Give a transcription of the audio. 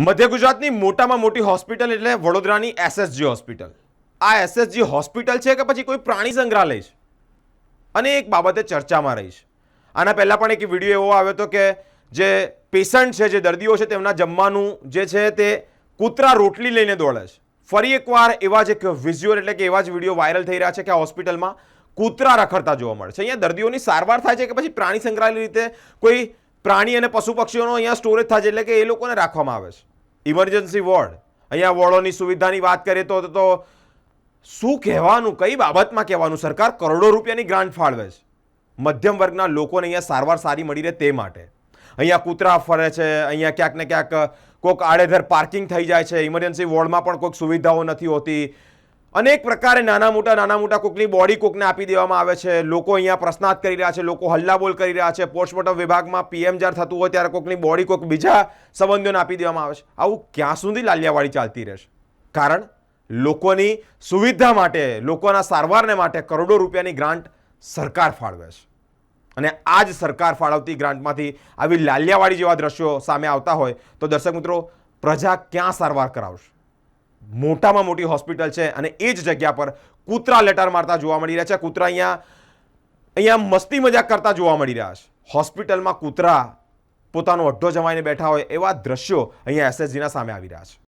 મધ્ય ગુજરાતની મોટામાં મોટી હોસ્પિટલ એટલે વડોદરાની એસએસજી હોસ્પિટલ. આ એસએસજી હોસ્પિટલ છે કે પછી કોઈ પ્રાણી સંગ્રહાલય છે? અને એક બાબતે ચર્ચામાં રહી છે. આના પહેલાં પણ એક વીડિયો એવો આવ્યો હતો કે જે પેશન્ટ છે, જે દર્દીઓ છે, તેમના જમવાનું જે છે તે કૂતરા રોટલી લઈને દોડે છે. ફરી એકવાર એવા જ એક વિઝ્યુઅલ એટલે કે એવા જ વીડિયો વાયરલ થઈ રહ્યા છે કે આ હોસ્પિટલમાં કૂતરા રખડતા જોવા મળે છે. અહીંયા દર્દીઓની સારવાર થાય છે કે પછી પ્રાણી સંગ્રહાલય રીતે કોઈ પ્રાણી અને પશુ પક્ષીઓનો અહીંયા સ્ટોરેજ થાય છે એટલે કે એ લોકોને રાખવામાં આવે છે. Emergency ward. અહીંયા વોર્ડોની સુવિધાની વાત કરીએ તો તો શું કહેવાનું, કઈ બાબતમાં કહેવાનું? સરકાર કરોડો રૂપિયાની ગ્રાન્ટ ફાળવે છે. મધ્યમ વર્ગના લોકોને અહીંયા સારવાર સારી મળી રહે તે માટે. અહીંયા કૂતરા ફરે છે, અહીંયા ક્યાંક ને ક્યાંક કોઈક આડેધર પાર્કિંગ થઈ જાય છે. ઇમરજન્સી વોર્ડમાં પણ કોઈક સુવિધાઓ નથી હોતી. અનેક પ્રકારે નાના મોટા નાના મોટા કોકની બોડી કોકને આપી દેવામાં આવે છે. લોકો અહીંયા પ્રશ્નાર્થ કરી રહ્યા છે, લોકો હલ્લાબોલ કરી રહ્યા છે. પોસ્ટમોર્ટમ વિભાગમાં પીએમ જ્યારે થતું હોય ત્યારે કોકની બોડી કોક બીજા સંબંધીઓને આપી દેવામાં આવે છે. આવું ક્યાં સુધી લાલિયાવાડી ચાલતી રહેશે? કારણ લોકોની સુવિધા માટે, લોકોના સારવારને માટે કરોડો રૂપિયાની ગ્રાન્ટ સરકાર ફાળવે છે. અને આ જ સરકાર ફાળવતી ગ્રાન્ટમાંથી આવી લાલિયાવાડી જેવા દ્રશ્યો સામે આવતા હોય તો દર્શક મિત્રો, પ્રજા ક્યાં સારવાર કરાવશે? મોટામાં મોટી હોસ્પિટલ છે અને એ જ જગ્યા પર કૂતરા લેટર મારતા જોવા મળી રહ્યા છે. કૂતરા અહીંયા અહીંયા મસ્તી મજાક કરતા જોવા મળી રહ્યા છે. હોસ્પિટલમાં કૂતરા પોતાનો અડ્ડો જમાઈને બેઠા હોય એવા દ્રશ્યો અહીંયા એસએસજીના સામે આવી રહ્યા છે.